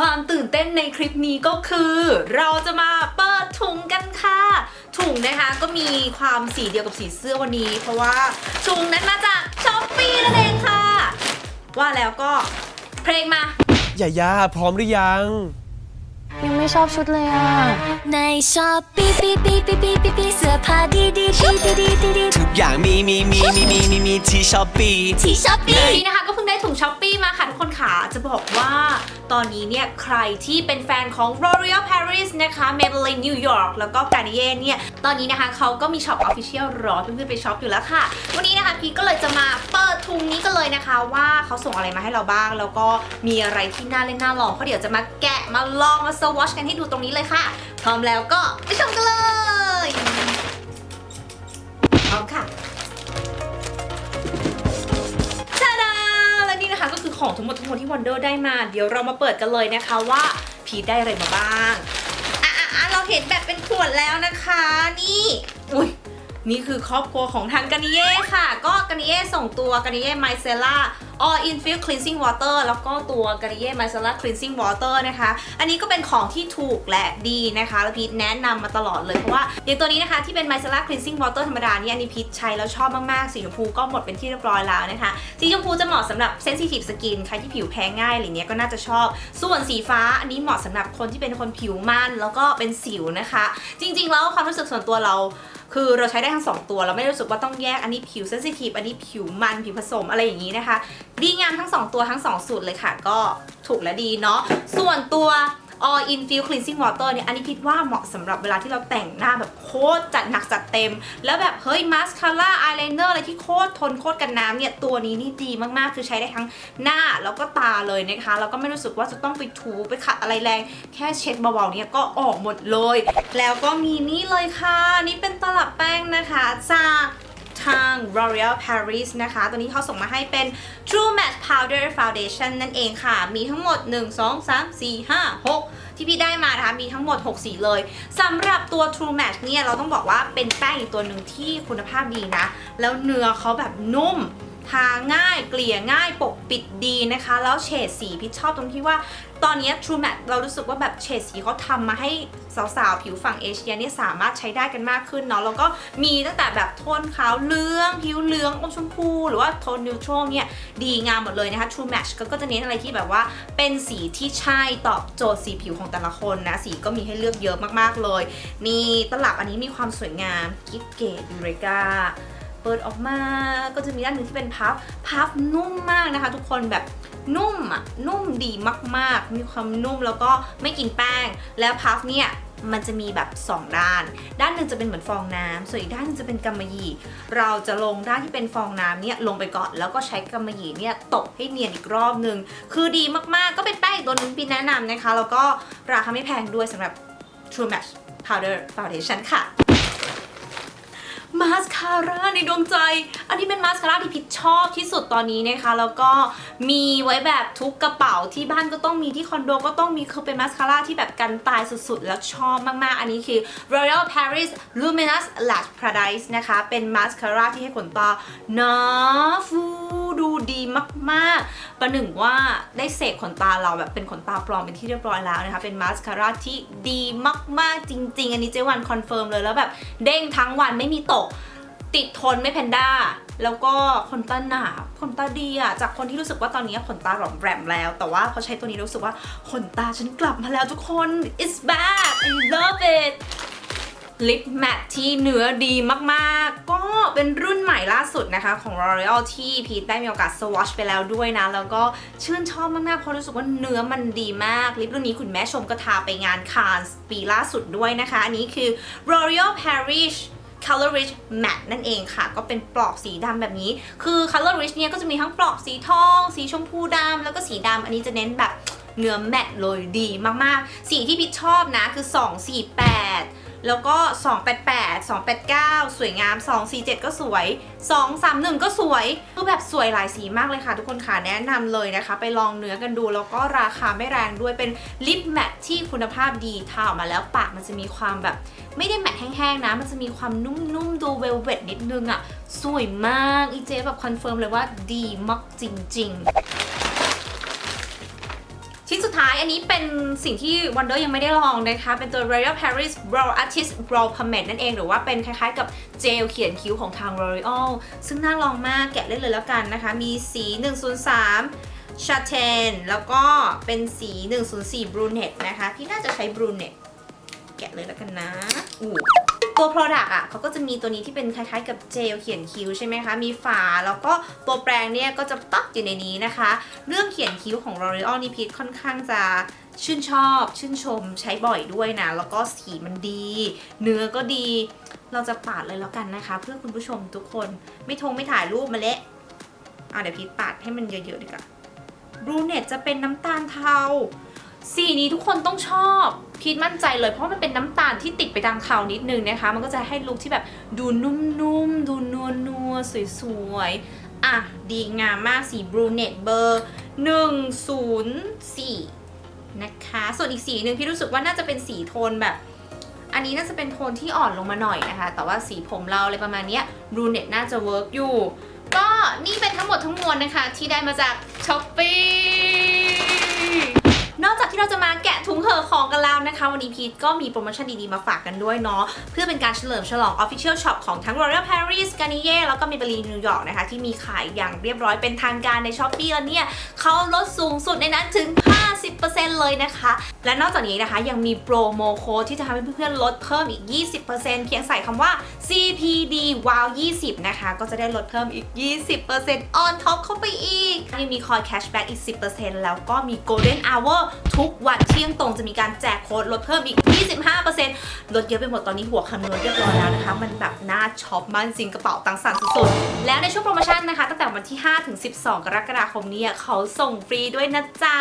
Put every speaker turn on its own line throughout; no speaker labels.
ความตื่นเต้นในคลิปนี้ก็คือ เราจะมาเปิดถุงกันค่ะ ถุงนะคะก็มีความสีเดียวกับสีเสื้อวันนี้ เพราะว่าถุงนั้นมาจากช้อปปี้นั่นเองค่ะ ว่าแล้วก็เพลงมา
อย่าย่าพร้อมหรือยัง
ยังไม่ชอบชุดเลยอะ
ในชอบปีปีปีปีปีปีปีเสื้อผ้าดีดีดีดีดีดีดี
ทุกอย่างมีมีมีมีมีมีมีที่ช้อปปี้
ที่ชอบปี
วันนี้นะคะ ได้ถุงช้อปปี้มาค่ะทุกคนค่ะจะบอกว่าตอนนี้เนี่ยใครที่เป็นแฟนของ L'Oreal Paris นะคะ Maybelline New York แล้วก็ Garnier เนี่ย ตอนนี้นะคะเขาก็มีช็อป Official รอเพื่อนๆไปช็อปอยู่แล้วค่ะ วันนี้นะคะพีก็เลยจะมาเปิดถุงนี้กันเลยนะคะ ว่าเขาส่งอะไรมาให้เราบ้าง แล้วก็มีอะไรที่น่าเล่นน่าลองเพราะเดี๋ยวจะมาแกะมาลองมาสวอชกันให้ดูตรงนี้เลยค่ะ พร้อมแล้วก็ไปชมกันเลย ของทั้งหมดทั้งมวลที่วันเดอร์ได้มา เดี๋ยวเรามาเปิดกันเลยนะคะว่าพีทได้อะไรมาบ้าง อะอะอะเราเห็นแบบเป็นขวดแล้วนะคะ นี่ อุ้ย นี่คือครอบครัวของทางกานิเย่ค่ะ ก็กานิเย่ส่งตัวกานิเย่ไมเซล่า all infused cleansing water แล้วก็ตัวกานิเย่ไมเซล่า cleansing water นะคะ อันนี้ก็เป็นของที่ถูกและดีนะคะ แล้วพีทแนะนำมาตลอดเลย เพราะว่าอย่างตัวนี้นะคะที่เป็นไมเซล่า cleansing water ธรรมดาเนี่ยอันนี้พีทใช้แล้วชอบมาก ๆ สีชมพูก็หมดเป็นที่เรียบร้อยแล้วนะคะ สีชมพูจะเหมาะสำหรับ sensitive skin ใครที่ผิวแพ้ง่ายอะไรเนี้ยก็น่าจะชอบ ส่วนสีฟ้าอันนี้เหมาะสำหรับคนที่เป็นคนผิวมันแล้วก็เป็นสิวนะคะ จริง ๆ แล้วความรู้สึกส่วนตัวเรา คือเราใช้ได้ทั้งสองตัว เราไม่รู้สึกว่าต้องแยกอันนี้ผิวเซนซิทีฟอันนี้ผิวมันผิวผสมอะไรอย่างนี้นะคะ ดีงามทั้งสองตัวทั้งสองสูตรเลยค่ะ ก็ถูกและดีเนาะส่วนตัว all infused cleansing water เนี่ยอันนี้คิดว่าเหมาะสำหรับเวลาที่เราแต่งหน้าแบบโคตรจัดหนักจัดเต็ม แล้วแบบเฮ้ยมาสคาร่าอายไลเนอร์อะไรที่โคตรทนโคตรกันน้ำเนี่ยตัวนี้นี่ดีมากๆ คือใช้ได้ทั้งหน้าแล้วก็ตาเลยนะคะแล้วก็ไม่รู้สึกว่าจะต้องไปถูไปขัดอะไรแรง แค่เช็ดเบาๆเนี่ยก็ออกหมดเลย แล้วก็มีนี่เลยค่ะ นี่เป็นตลับแป้งนะคะจาก ทาง L'Oreal Paris นะคะ ตัวนี้เขาส่งมาให้เป็น True Matte Powder Foundation นั่นเองค่ะ มีทั้งหมด 1 2 3 4 5 6 ที่พี่ได้มานะคะ มีทั้งหมด 6 สีเลยสำหรับตัว True Matte เนี่ย เราต้องบอกว่าเป็นแป้งอีกตัวหนึ่งที่คุณภาพดีนะ แล้วเนื้อเขาแบบนุ่ม ทาง่ายเกลี่ยง่ายปกปิดดีนะคะ แล้วเฉดสีพิชชอบตรงที่ว่า ตอนนี้ True Matte เรารู้สึกว่าแบบเฉดสีเขาทำมาให้สาวๆ ผิวฝั่งเอเชียเนี่ยสามารถใช้ได้กันมากขึ้นเนาะแล้วก็มีตั้งแต่แบบโทนขาวเหลือง ผิวเหลืองอมชมพู หรือว่าโทนนิวทรัลเนี่ยดีงามหมดเลยนะคะ True Match ก็ก็จะเน้นอะไรที่แบบว่าเป็นสีที่ใช่ตอบโจทย์สีผิวของแต่ละคนนะ สีก็มีให้เลือกเยอะมากๆเลย มีตลับอันนี้มีความสวยงามกิฟเกตยูเรกา เปิดออกมาก็จะมีด้านหนึ่งที่เป็นพัฟพัฟนุ่มมากนะคะ ทุกคนแบบนุ่มอะนุ่มดีมากๆ มีความนุ่มแล้วก็ไม่กินแป้ง แล้วพัฟเนี่ยมันจะมีแบบ 2 ด้าน ด้านหนึ่งจะเป็นเหมือนฟองน้ำส่วนอีกด้านหนึงจะเป็นกำมะหยี่ เราจะลงด้านที่เป็นฟองน้ำเนี่ยลงไปก่อน แล้วก็ใช้กำมะหยี่เนี่ยตบให้เนียนอีกรอบหนึ่งคือดีมากๆ ก็เป็นแป้งอีกตัวหนึงพี่แนะนำนะคะ แล้วก็ราคาไม่แพงด้วยสำหรับ True Match Powder Foundation ค่ะ มาสคาร่าในดวงใจ อันนี้เป็นมาสคาร่าที่พิชชอบที่สุดตอนนี้นะคะ แล้วก็มีไว้แบบทุกกระเป๋าที่บ้านก็ต้องมีที่คอนโดก็ต้องมีคือเป็นมาสคาร่าที่แบบกันตายสุดๆ แล้วชอบมากๆ อันนี้คือ Royal Paris Luminous Lash Paradise นะคะ เป็นมาสคาร่าที่ให้ขนตาหนาฟู ดูดีมากๆ ประหนึ่งว่าได้เสกขนตาเราแบบเป็นขนตาปลอมเป็นที่เรียบร้อยแล้วนะคะ เป็นมาสคาร่าที่ดีมากๆจริง ๆ อันนี้เจวันคอนเฟิร์มเลยแล้วแบบเด้งทั้งวันไม่มีตก ติดทนไม่แพนด้าแล้วก็ขนตาหนาขนตาดีอะจากคนที่รู้สึกว่าตอนนี้ขนตาหลอมแรมแล้ว แต่ว่าพอใช้ตัวนี้รู้สึกว่าขนตาฉันกลับมาแล้วทุกคน it's back I love it ลิปแมทที่เนื้อดีมากๆ ก็เป็นรุ่นใหม่ล่าสุดนะคะ ของ L'Oreal ที่พีทได้มีโอกาสสวอชไปแล้วด้วยนะ แล้วก็ชื่นชอบมากๆ เพราะรู้สึกว่าเนื้อมันดีมาก ลิปรุ่นนี้คุณแม่ชมก็ทาไปงานคานส์ปีล่าสุดด้วยนะคะ อันนี้คือ L'Oreal Paris Color Rich Matte นั่นเองค่ะ ก็เป็นปลอกสีดำแบบนี้ คือ Color Rich เนี่ยก็จะมีทั้งปลอกสีทอง สีชมพูดำแล้วก็สีดำอันนี้จะเน้นแบบเนื้อแมตต์เลยดีมากๆ สีที่พิชชอบนะคือ 248 แล้วก็ 288 289 สวยงาม 247 ก็สวย 231 ก็สวยคือแบบสวยหลายสีมากเลยค่ะ ทุกคนค่ะแนะนำเลยนะคะ ไปลองเนื้อกันดู แล้วก็ราคาไม่แรงด้วยเป็นลิปแมทที่คุณภาพดีทาออกมาแล้วปากมันจะมีความแบบ ไม่ได้แมทแห้งๆนะ มันจะมีความนุ่มๆ ดูเวลเวตนิดนึงอะ่ะ สวยมากอีเจแบบคอนเฟิร์มเลยว่าดีมากจริง ๆ ชิ้นสุดท้ายอันนี้เป็นสิ่งที่ Wonder ยังไม่ได้ลองนะคะ เป็นตัว Royal Paris Brow Artist Brow Pomade นั่นเองหรือว่าเป็นคล้ายๆกับเจลเขียนคิ้วของทาง L'Oreal ซึ่งน่าลองมากแกะเล่นเลยแล้วกันนะคะ มีสี 103ชาเทนแล้วก็เป็นสี 104 Brunette นะคะพี่น่าจะใช้ Brunette แกะเลยแล้วกันนะอู้ ตัว Product อะเขาก็จะมีตัวนี้ที่เป็นคล้ายๆกับเจลเขียนคิ้วใช่ไหมคะ มีฝาแล้วก็ตัวแปรงเนี่ยก็จะปักอยู่ในนี้นะคะ เรื่องเขียนคิ้วของ L'Oreal นี่พีทค่อนข้างจะชื่นชอบ ชื่นชมใช้บ่อยด้วยนะ แล้วก็สีมันดี เนื้อก็ดี เราจะปาดเลยแล้วกันนะคะ เพื่อคุณผู้ชมทุกคนไม่ทงไม่ถ่ายรูปมาเละอะเดี๋ยวพีทปาดให้มันเยอะๆดีกว่าบรูเน็ตจะเป็นน้ำตาลเทา สีนี้ทุกคนต้องชอบ พีทมั่นใจเลยเพราะมันเป็นน้ำตาลที่ติดไปทางเทานิดนึงนะคะ มันก็จะให้ลุคที่แบบดูนุ่มๆ ดูนัวๆสวยๆ อะ ดีงามมากสีบรูเนตเบอร์ 104 นะคะ ส่วนอีกสีหนึ่งพี่รู้สึกว่าน่าจะเป็นสีโทนแบบ อันนี้น่าจะเป็นโทนที่อ่อนลงมาหน่อยนะคะ แต่ว่าสีผมเราอะไรประมาณนี้บรูเนตน่าจะเวิร์กอยู่ ก็นี่เป็นทั้งหมดทั้งมวลนะคะที่ได้มาจากช้อปปี้ นอกจากที่เราจะมาแกะถุงเห่อของกันแล้วนะคะ วันนี้พีทก็มีโปรโมชั่นดีๆมาฝากกันด้วยเนาะเพื่อเป็นการเฉลิมฉลอง Official Shop ของทั้ง Royal Paris Garnier แล้วก็ Maybelline New York นะคะ ที่มีขายอย่างเรียบร้อยเป็นทางการใน s h อ p e e แล้วเนี่ยเขาลดสูงสุดในนั้นถึง 50%เลยนะคะ และนอกจากนี้นะคะยังมีโปรโมโค้ดที่จะทำให้เพื่อนๆลดเพิ่มอีก 20%เพียงใส่คำว่า CPD WOW 20 นะคะ ก็จะได้ลดเพิ่มอีก 20% on top เข้าไปอีก ยังมีคอย cashback อีก 10%แล้วก็มี golden hour ทุกวันเที่ยงตรงจะมีการแจกโค้ดลดเพิ่มอีก 25%ลดเยอะไปหมดตอนนี้หัวคำนวณเรียบร้อยแล้วนะคะ มันแบบน่าช็อปมากจริงกระเป๋าตังค์สั่นสุดๆ แล้วในช่วงโปรโมชั่นนะคะ ตั้งแต่วันที่ 5 ถึง 12 กรกฎาคมนี้เขาส่งฟรีด้วยนะจ๊ะ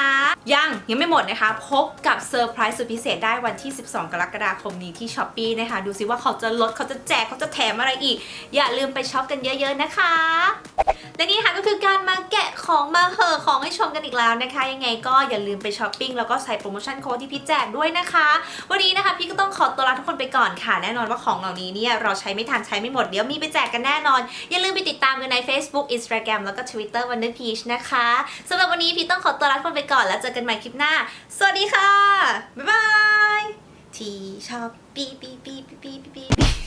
ยังยังไม่หมดนะคะ พบกับเซอร์ไพรส์สุดพิเศษได้วันที่ 12 กรกฎาคมนี้ที่ช้อปปี้นะคะ ดูซิว่าเขาจะลดเขาจะแจกเขาจะแถมอะไรอีก อย่าลืมไปช็อปกันเยอะ ๆนะคะ และนี่ค่ะก็คือการมาแกะของมาเหอของให้ชมกันอีกแล้วนะคะ ยังไงก็อย่าลืมไปช้อปปิ้งแล้วก็ใส่โปรโมชั่นโค้ดที่พี่แจกด้วยนะคะ วันนี้นะคะพี่ก็ต้องขอตัวลาทุกคนไปก่อนค่ะ แน่นอนว่าของเหล่านี้เนี่ยเราใช้ไม่ทันใช้ไม่หมดเดี๋ยวมีไปแจกกันแน่นอน อย่าลืมไปติดตามกันใน Facebook Instagram แล้วก็ Twitter Wonder Peach นะคะสำหรับวันนี้พี่ต้องขอตัวลาทุกคนไปก่อนแล้วเจอกันใหม่คลิปหน้า สวัสดีค่ะ บ๊ายบาย ที่ชอบปีปีปีปีปีปี